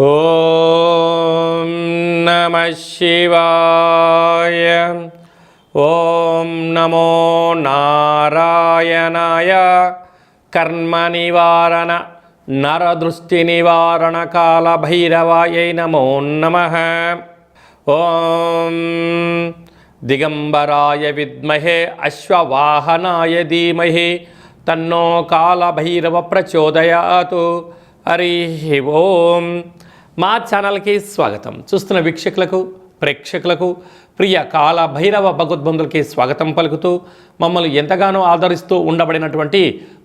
ఓం నమ శివాయ. ఓం నమో నారాయణాయ. కర్మ నివారణ నరదృష్టి నివారణ కాల భైరవాయ నమో నమ. ఓం దిగంబరాయ విద్మహే అశ్వవాహనాయ ధీమహి తన్నో కాలభైరవ ప్రచోదయాతు. హరి ఓం. మా ఛానల్కి స్వాగతం. చూస్తున్న వీక్షకులకు ప్రేక్షకులకు ప్రియ కాల భైరవ భగవద్బంధులకి స్వాగతం పలుకుతూ మమ్మల్ని ఎంతగానో ఆదరిస్తూ ఉండబడినటువంటి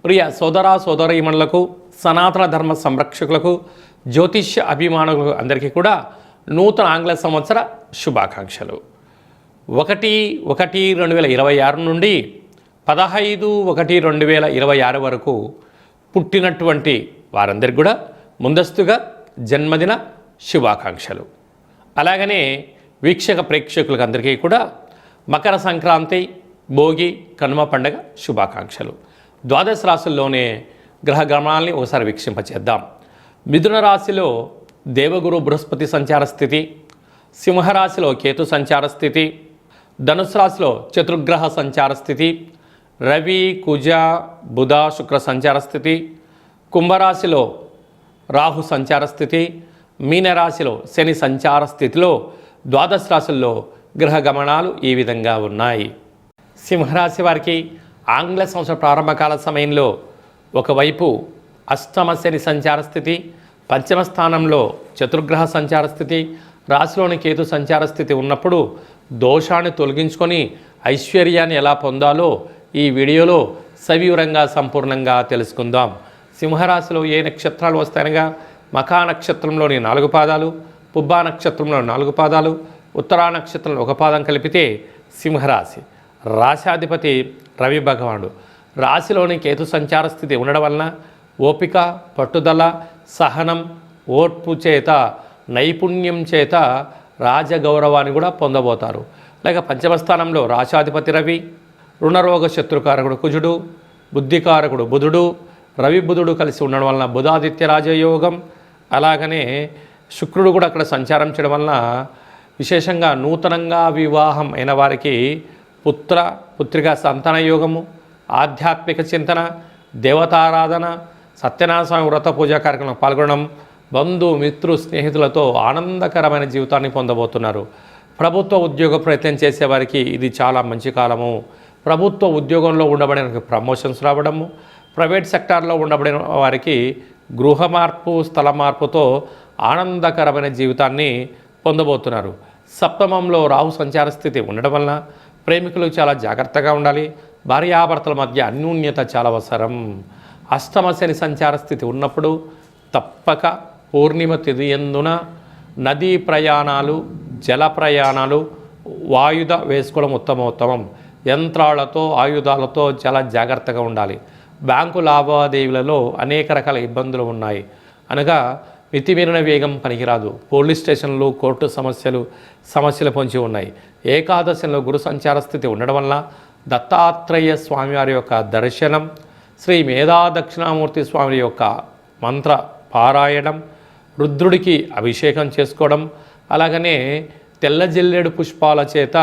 ప్రియ సోదర సోదరీమణులకు సనాతన ధర్మ సంరక్షకులకు జ్యోతిష్య అభిమానులకు అందరికీ కూడా నూతన ఆంగ్ల సంవత్సర శుభాకాంక్షలు. ఒకటి ఒకటి రెండు వేల ఇరవై ఆరు నుండి పదహైదు ఒకటి రెండు వేల ఇరవై ఆరు వరకు పుట్టినటువంటి వారందరికి కూడా ముందస్తుగా జన్మదిన శుభాకాంక్షలు. అలాగనే వీక్షక ప్రేక్షకులకు అందరికీ కూడా మకర సంక్రాంతి భోగి కనుమ పండగ శుభాకాంక్షలు. ద్వాదశ రాశుల్లోనే గ్రహ గమనాల్ని ఒకసారి వీక్షింపచేద్దాం. మిథున రాశిలో దేవగురు బృహస్పతి సంచార స్థితి సింహరాశిలో కేతు సంచార స్థితి ధనుసు రాశిలో చతుర్గ్రహ సంచార స్థితి రవి కుజ బుధ శుక్ర సంచార స్థితి కుంభరాశిలో రాహు సంచార స్థితి మీనరాశిలో శని సంచార స్థితిలో ద్వాదశ రాశుల్లో గ్రహ గమనాలు ఈ విధంగా ఉన్నాయి. సింహరాశి వారికి ఆంగ్ల సంవత్సర ప్రారంభకాల సమయంలో ఒకవైపు అష్టమ శని సంచార స్థితి పంచమ స్థానంలో చతుర్గ్రహ సంచార స్థితి రాశిలోని కేతు సంచార స్థితి ఉన్నప్పుడు దోషాన్ని తొలగించుకొని ఐశ్వర్యాన్ని ఎలా పొందాలో ఈ వీడియోలో సవివరంగా సంపూర్ణంగా తెలుసుకుందాం. సింహరాశిలో ఏ నక్షత్రాలు వస్తాయనగా మఖా నక్షత్రంలోని నాలుగు పాదాలు పుబ్బా నక్షత్రంలో నాలుగు పాదాలు ఉత్తరా నక్షత్రంలో ఒక పాదం కలిపితే సింహరాశి. రాశాధిపతి రవి భగవానుడు. రాశిలోని కేతు సంచార స్థితి ఉండడం వలన ఓపిక పట్టుదల సహనం ఓర్పు చేత నైపుణ్యం చేత రాజగౌరవాన్ని కూడా పొందబోతారు. లేక పంచమస్థానంలో రాశాధిపతి రవి రుణరోగ శత్రుకారకుడు కుజుడు బుద్ధికారకుడు బుధుడు రవి బుధుడు కలిసి ఉండడం వలన బుధాదిత్య రాజయోగం అలాగనే శుక్రుడు కూడా అక్కడ సంచారం చేయడం వలన విశేషంగా నూతనంగా వివాహం అయిన వారికి పుత్ర పుత్రిక సంతాన యోగము ఆధ్యాత్మిక చింతన దేవతారాధన సత్యనారాయణ వ్రత పూజా కార్యక్రమంలో పాల్గొనడం బంధు మిత్రు స్నేహితులతో ఆనందకరమైన జీవితాన్ని పొందబోతున్నారు. ప్రభుత్వ ఉద్యోగ ప్రయత్నం చేసేవారికి ఇది చాలా మంచి కాలము. ప్రభుత్వ ఉద్యోగంలో ఉండబడిన ప్రమోషన్స్ రావడము ప్రైవేట్ సెక్టార్లో ఉండబడిన వారికి గృహ మార్పు స్థల మార్పుతో ఆనందకరమైన జీవితాన్ని పొందబోతున్నారు. సప్తమంలో రాహు సంచార స్థితి ఉండడం వలన ప్రేమికులు చాలా జాగ్రత్తగా ఉండాలి. భార్యాభర్తల మధ్య అన్యూన్యత చాలా అవసరం. అష్టమ శని సంచార స్థితి ఉన్నప్పుడు తప్పక పూర్ణిమ తిథి ఎందున నదీ ప్రయాణాలు జల ప్రయాణాలు వాయుధ వేసుకోవడం ఉత్తమోత్తమం. యంత్రాలతో ఆయుధాలతో చాలా జాగ్రత్తగా ఉండాలి. బ్యాంకు లావాదేవీలలో అనేక రకాల ఇబ్బందులు ఉన్నాయి. అనగా మితిమీరిన వేగం పనికిరాదు. పోలీస్ స్టేషన్లు కోర్టు సమస్యలు సమస్యలు పొంచి ఉన్నాయి. ఏకాదశంలో గురు సంచార స్థితి ఉండడం వల్ల దత్తాత్రేయ స్వామివారి యొక్క దర్శనం శ్రీ మేధా దక్షిణామూర్తి స్వామి యొక్క మంత్ర పారాయణం రుద్రుడికి అభిషేకం చేసుకోవడం అలాగనే తెల్ల జిల్లేడు పుష్పాల చేత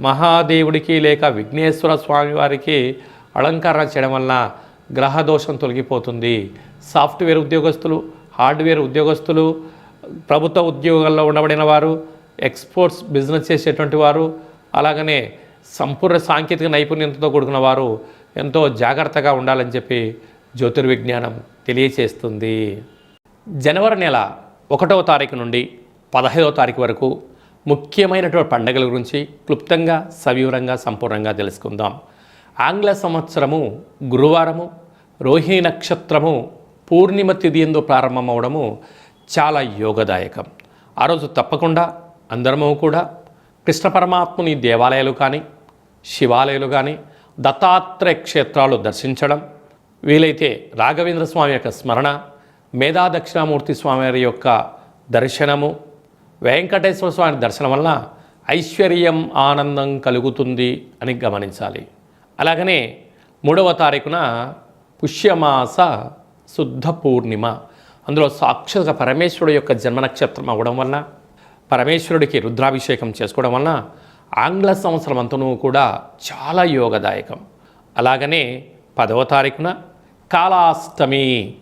మహాదేవుడికి లేక విఘ్నేశ్వర స్వామివారికి అలంకరణ చేయడం వలన గ్రహదోషం తొలగిపోతుంది. సాఫ్ట్వేర్ ఉద్యోగస్తులు హార్డ్వేర్ ఉద్యోగస్తులు ప్రభుత్వ ఉద్యోగాల్లో ఉండబడిన వారు ఎక్స్పోర్ట్స్ బిజినెస్ చేసేటువంటి వారు అలాగనే సంపూర్ణ సాంకేతిక నైపుణ్యంతో కూడుకున్న వారు ఎంతో జాగ్రత్తగా ఉండాలని చెప్పి జ్యోతిర్విజ్ఞానం తెలియచేస్తుంది. జనవరి నెల ఒకటవ తారీఖు నుండి పదహైదవ తారీఖు వరకు ముఖ్యమైనటువంటి పండుగల గురించి క్లుప్తంగా సవివరంగా సంపూర్ణంగా తెలుసుకుందాం. ఆంగ్ల సంవత్సరము గురువారము రోహిణి నక్షత్రము పూర్ణిమ తిథి ఎందు ప్రారంభమవడము చాలా యోగదాయకం. ఆ రోజు తప్పకుండా అందరము కూడా కృష్ణ పరమాత్ముని దేవాలయాలు కానీ శివాలయాలు కానీ దత్తాత్రేయ క్షేత్రాలు దర్శించడం వీలైతే రాఘవేంద్ర స్వామి యొక్క స్మరణ మేధా దక్షిణామూర్తి స్వామివారి యొక్క దర్శనము వెంకటేశ్వర స్వామి దర్శనం వలన ఐశ్వర్యం ఆనందం కలుగుతుంది అని గమనించాలి. అలాగనే మూడవ తారీఖున పుష్యమాస శుద్ధ పూర్ణిమ. అందులో సాక్షాత్ పరమేశ్వరుడు యొక్క జన్మ నక్షత్రం అవ్వడం వలన పరమేశ్వరుడికి రుద్రాభిషేకం చేసుకోవడం వలన ఆంగ్ల సంవత్సరం అంతనూ కూడా చాలా యోగదాయకం. అలాగనే పదవ తారీఖున కాళాష్టమి.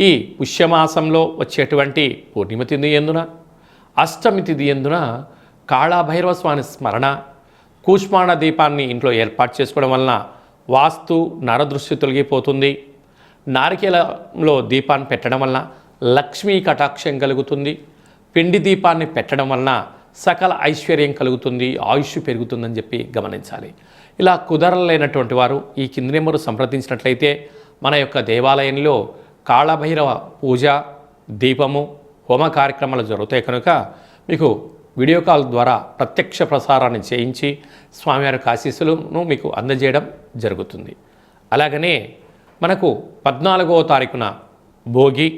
ఈ పుష్యమాసంలో వచ్చేటువంటి పూర్ణిమ తిథి ఎందున అష్టమి తిథి ఎందున కాళాభైరవ స్వామి స్మరణ కూష్మాణ దీపాన్ని ఇంట్లో ఏర్పాటు చేసుకోవడం వలన వాస్తు నరదృష్టి తొలగిపోతుంది. నారికేలంలో దీపాన్ని పెట్టడం వలన లక్ష్మీ కటాక్షం కలుగుతుంది. పిండి దీపాన్ని పెట్టడం వలన సకల ఐశ్వర్యం కలుగుతుంది. ఆయుష్ పెరుగుతుందని చెప్పి గమనించాలి. ఇలా కుదరలేనటువంటి వారు ఈ కింది నెంబరు సంప్రదించినట్లయితే మన యొక్క దేవాలయంలో కాళభైరవ పూజ దీపము హోమ కార్యక్రమాలు జరుగుతాయి కనుక మీకు వీడియో కాల్ ద్వారా ప్రత్యక్ష ప్రసారాన్ని చేయించి స్వామివారి ఆశీస్సులను మీకు అందజేయడం జరుగుతుంది. అలాగనే మనకు పద్నాలుగవ తారీఖున భోగి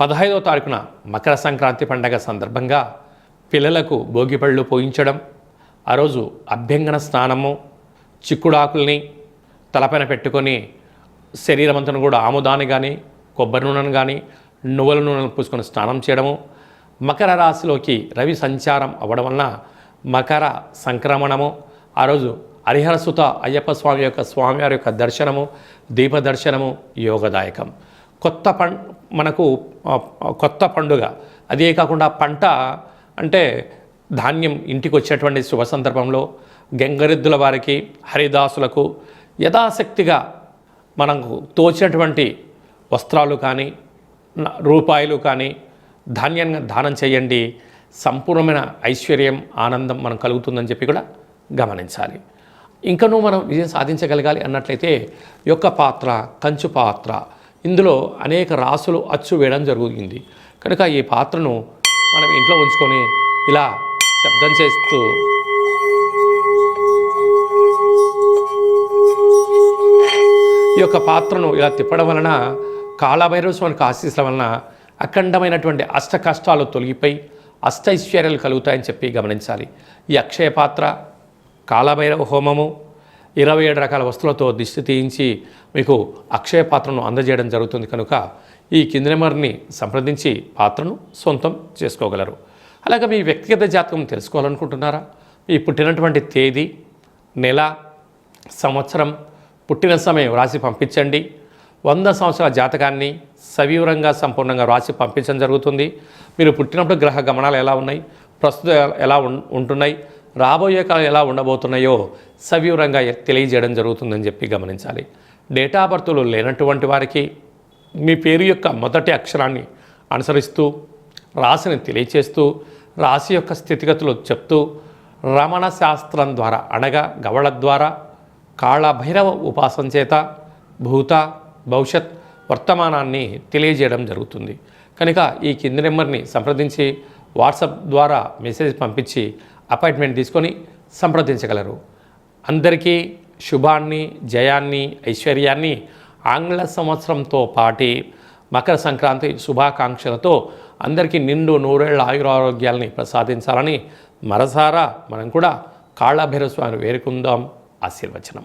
పదహైదవ తారీఖున మకర సంక్రాంతి పండగ సందర్భంగా పిల్లలకు భోగి పళ్ళు పోయించడం ఆ రోజు అభ్యంగన స్నానము చిక్కుడాకుల్ని తలపైన పెట్టుకొని శరీరమంతను కూడా ఆముదాన్ని కానీ కొబ్బరి నూనెను కానీ నువ్వుల నూనెను పూసుకొని స్నానం చేయడము మకర రాశిలోకి రవి సంచారం అవ్వడం వలన మకర సంక్రమణము ఆ రోజు హరిహరసుత అయ్యప్ప స్వామి యొక్క స్వామివారి యొక్క దర్శనము దీప దర్శనము యోగదాయకం. కొత్త పం మనకు కొత్త పండుగ. అదే కాకుండా పంట అంటే ధాన్యం ఇంటికి వచ్చేటువంటి శుభ సందర్భంలో గంగరెద్దుల వారికి హరిదాసులకు యథాశక్తిగా మనకు తోచినటువంటి వస్త్రాలు కానీ రూపాయలు కానీ ధాన్యంగా దానం చేయండి. సంపూర్ణమైన ఐశ్వర్యం ఆనందం మనం కలుగుతుందని చెప్పి కూడా గమనించాలి. ఇంకనూ మనం విజయం సాధించగలగాలి అన్నట్లయితే ఈ యొక్క పాత్ర కంచు పాత్ర ఇందులో అనేక రాసులు అచ్చు వేయడం జరుగుతుంది. కనుక ఈ పాత్రను మనం ఇంట్లో ఉంచుకొని ఇలా శబ్దం చేస్తూ ఈ యొక్క పాత్రను ఇలా తిప్పడం వలన కాళభైరవ స్వామికి ఆశీస్సుల వలన అఖండమైనటువంటి అష్ట కష్టాలు తొలగిపోయి అష్టైశ్వర్యాలు కలుగుతాయని చెప్పి గమనించాలి. ఈ అక్షయ పాత్ర కాలభైరవ హోమము ఇరవై ఏడు రకాల వస్తువులతో దిష్టి తీయించి మీకు అక్షయ పాత్రను అందజేయడం జరుగుతుంది కనుక ఈ కింది నెంబర్ని సంప్రదించి పాత్రను సొంతం చేసుకోగలరు. అలాగే మీ వ్యక్తిగత జాతకం తెలుసుకోవాలనుకుంటున్నారా? మీ పుట్టినటువంటి తేదీ నెల సంవత్సరం పుట్టిన సమయం రాసి పంపించండి. వంద సంవత్సరాల జాతకాన్ని సవివరంగా సంపూర్ణంగా రాసి పంపించడం జరుగుతుంది. మీరు పుట్టినప్పుడు గ్రహ గమనాలు ఎలా ఉన్నాయి? ప్రస్తుతం ఎలా ఉం- ఉంటున్నాయి? రాబోయే కాలం ఎలా ఉండబోతున్నాయో సవివరంగా తెలియజేయడం జరుగుతుందని చెప్పి గమనించాలి. డేటా బర్త్లు లేనటువంటి వారికి మీ పేరు యొక్క మొదటి అక్షరాన్ని అనుసరిస్తూ రాశిని తెలియచేస్తూ రాశి యొక్క స్థితిగతులు చెప్తూ రమణ శాస్త్రం ద్వారా అనగా గవళ ద్వారా కాళభైరవ ఉపాసన చేత భూత భవిష్యత్ వర్తమానాన్ని తెలియజేయడం జరుగుతుంది. కనుక ఈ కింది నెంబర్ని సంప్రదించి వాట్సాప్ ద్వారా మెసేజ్ పంపించి అపాయింట్మెంట్ తీసుకొని సంప్రదించగలరు. అందరికీ శుభాన్ని జయాన్ని ఐశ్వర్యాన్ని ఆంగ్ల సంవత్సరంతో పాటి మకర సంక్రాంతి శుభాకాంక్షలతో అందరికీ నిండు నూరేళ్ళ ఆయురారోగ్యాలని ప్రసాదించాలని మరసారా మనం కూడా కాళభైరవ స్వామిని వేరుకుందాం ఆశీర్వచనం.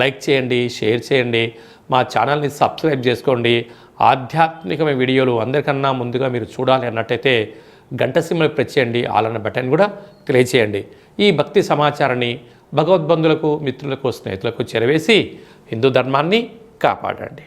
లైక్ చేయండి షేర్ చేయండి మా ఛానల్ని సబ్స్క్రైబ్ చేసుకోండి. ఆధ్యాత్మికమైన వీడియోలు అందరికన్నా ముందుగా మీరు చూడాలి అన్నట్టయితే గంట సిమ్మలు ప్రెస్ చేయండి ఆలన్న బటన్ కూడా తెలియచేయండి ఈ భక్తి సమాచారాన్ని భగవద్బంధులకు మిత్రులకు స్నేహితులకు చేరవేసి హిందూ ధర్మాన్ని కాపాడండి.